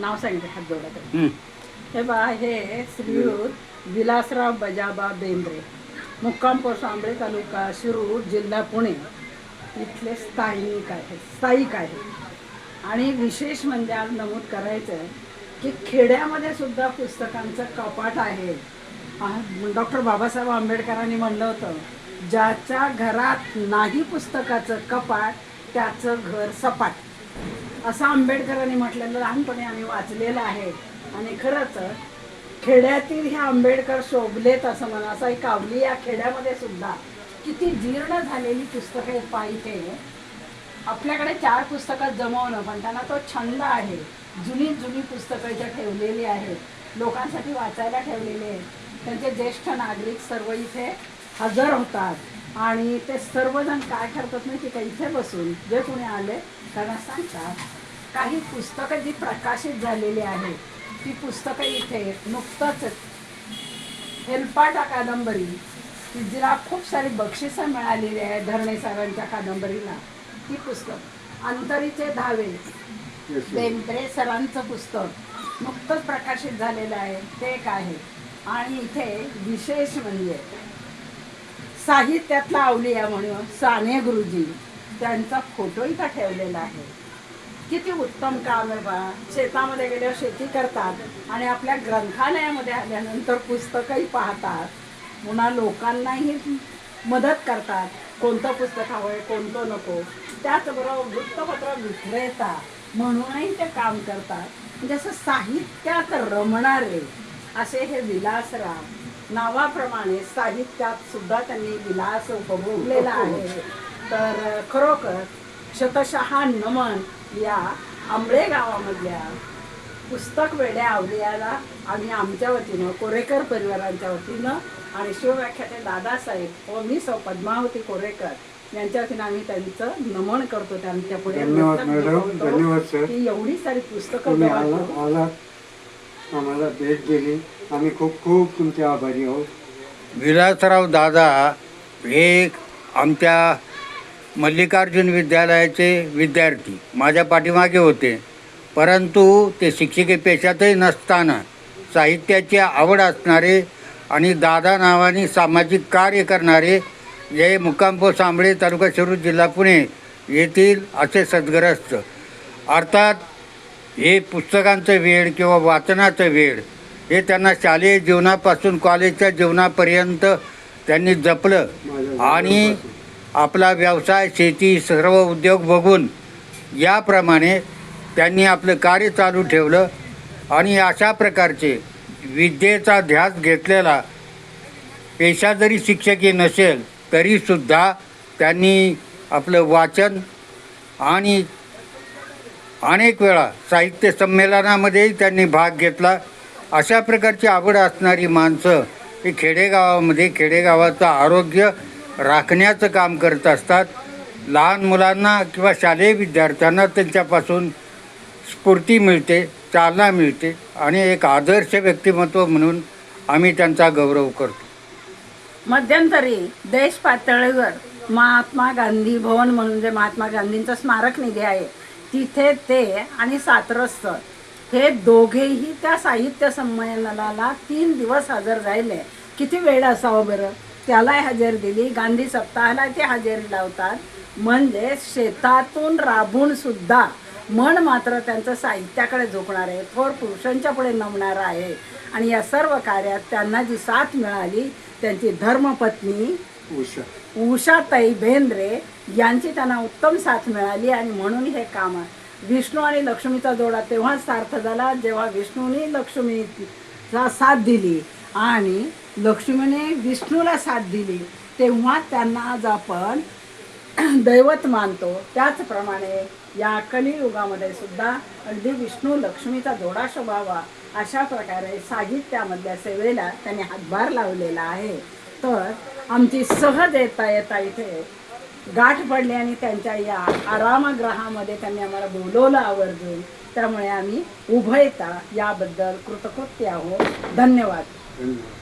नाव सांगितलं हात जोडा तरी. हं. हे बा हे श्रीयुत विलासराव बजाबा बेंद्रे मुक्काम पोस्ट आंबळे तालुका शिरूर जिल्हा पुणे इथले स्थायिक आहे स्थायिक आहे आणि विशेष म्हणजे आज नमूद करायचं आहे की खेड्यामध्ये सुद्धा पुस्तकांचं कपाट आहे डॉक्टर बाबासाहेब आंबेडकरांनी म्हणलं होतं ज्याच्या घरात नाही पुस्तकाचं कपाट त्याचं घर सपाट असं आंबेडकरांनी म्हटलेलं लहानपणी आम्ही वाचलेलं आहे. आणि खरंच खेड्यातील हे आंबेडकर शोभलेत असं म्हणा असं एक कावली या खेड्यामध्ये सुद्धा. किती जीर्ण झालेली पुस्तके पाहिजे आपल्याकडे चार पुस्तकं जमवणं पण त्यांना तो छंद आहे. जुनी जुनी पुस्तकं इथे ठेवलेली आहेत. लोकांसाठी वाचायला ठेवलेली आहेत. त्यांचे ज्येष्ठ नागरिक सर्व इथे हजर होतात. आणि ते सर्वजण काय करतात माहिती का? इथे बसून जे कोणी आले त्यांना सांगतात काही पुस्तकं जी प्रकाशित झालेली आहेत ती पुस्तकं इथे नुकतंच हेलपाटा कादंबरी की जिला खूप सारी बक्षिसं मिळालेली आहे धरणे साहेबांच्या कादंबरीला ती पुस्तक. अंतरीचे धावे बेंद्रे सरांचं पुस्तक नुकतंच प्रकाशित झालेलं आहे ते एक आहे. आणि इथे विशेष म्हणजे साहित्यातला अवलिया म्हणून साने गुरुजी त्यांचा फोटो इथं ठेवलेला आहे. किती उत्तम काम आहे बा. शेतामध्ये गेल्यावर शेती करतात आणि आपल्या ग्रंथालयामध्ये आल्यानंतर पुस्तकही पाहतात. पुन्हा लोकांनाही मदत करतात. कोणतं पुस्तक हवं आहे कोणतं नको. त्याचबरोबर वृत्तपत्र विक्रेता म्हणूनही ते काम करतात. म्हणजे असं साहित्यात रमणारे असे हे विलासराव नावाप्रमाणे साहित्यात सुद्धा त्यांनी विलास उपभोगलेला आहे. तर खरोखर शतशः नमन या आंबळे गावामधल्या पुस्तक वेड्या आवलियाला आम्ही आमच्या वतीनं कोरेकर परिवारांच्या वतीनं आणि शिवव्याख्याते दादासाहेब व मी सौ पद्मावती कोरेकर यांच्या वतीनं आम्ही त्यांचं नमन करतो. त्यांच्या पुढे धन्यवाद मॅडम, धन्यवाद सर. की एवढी सारी पुस्तकं आम्हाला भेट दिली. आम्ही खूप खूप तुमचे आभारी आहोत. विलासराव दादा हे आमच्या मल्लिकार्जुन विद्यालयाचे विद्यार्थी माझ्या पाठीमागे होते. परंतु ते शिक्षिके पेशातही नसताना साहित्याची आवड असणारे आणि दादा नावाने सामाजिक कार्य करणारे जे मुक्कामपूर सांबळे तालुका शिरूर जिल्हा पुणे येथील असे सद्ग्रस्त अर्थात हे पुस्तकांचं वेळ किंवा वाचनाचं वेळ हे त्यांना शालेय जीवनापासून कॉलेजच्या जीवनापर्यंत त्यांनी जपलं. आणि आपला व्यवसाय शेती सर्व उद्योग बघून याप्रमाणे त्यांनी आपलं कार्य चालू ठेवलं. आणि अशा प्रकारचे विद्येचा ध्यास घेतलेला पेशा जरी शिक्षकी नसेल तरीसुद्धा त्यांनी आपलं वाचन आणि अनेक वेळा साहित्य संमेलनामध्येही त्यांनी भाग घेतला. अशा प्रकारची आवड असणारी माणसं ही खेडेगावामध्ये खेडेगावाचं आरोग्य राखण्याचं काम करत असतात. लहान मुलांना किंवा शालेय विद्यार्थ्यांना त्यांच्यापासून स्फूर्ती मिळते चालना मिळते आणि एक आदर्श व्यक्तिमत्व म्हणून आम्ही त्यांचा गौरव करतो. मध्यंतरी देश पातळीवर महात्मा गांधी भवन म्हणून जे महात्मा गांधींचं स्मारक निधी आहे तिथे ते आणि सातरस्तर हे दोघेही त्या साहित्य संमेलनाला तीन दिवस हजर राहिले. किती वेळ असावं बरं? त्यालाही हजेरी दिली. गांधी सप्ताहाला ते हजेरी लावतात. म्हणजे शेतातून राबून सुद्धा मन मात्र त्यांचं साहित्याकडे झोकणार आहे. थोर पुरुषांच्या पुढे नमणार आहे. आणि या सर्व कार्यात त्यांना जी साथ मिळाली त्यांची धर्मपत्नी उषा. उषाताई भेंद्रे यांची त्यांना उत्तम साथ मिळाली आणि म्हणून हे काम आहे. विष्णू आणि लक्ष्मीचा जोडा तेव्हाच सार्थ झाला जेव्हा विष्णूने लक्ष्मीचा साथ दिली. आणि लक्ष्मीने विष्णूला साथ दिली तेव्हा त्यांना आज आपण दैवत मानतो. त्याचप्रमाणे या कलियुगामध्ये सुद्धा अगदी विष्णू लक्ष्मीचा जोडा शोभावा अशा प्रकारे साहित्यामधल्या सेवेला त्यांनी हातभार लावलेला आहे. तर आमची सहज येता येता इथे गाठ पडली आणि त्यांच्या या आरामग्रहामध्ये त्यांनी आम्हाला बोलवलं आवर्जून. त्यामुळे आम्ही उभयता याबद्दल कृतकृत्य आहोत. धन्यवाद. धन्यवाद.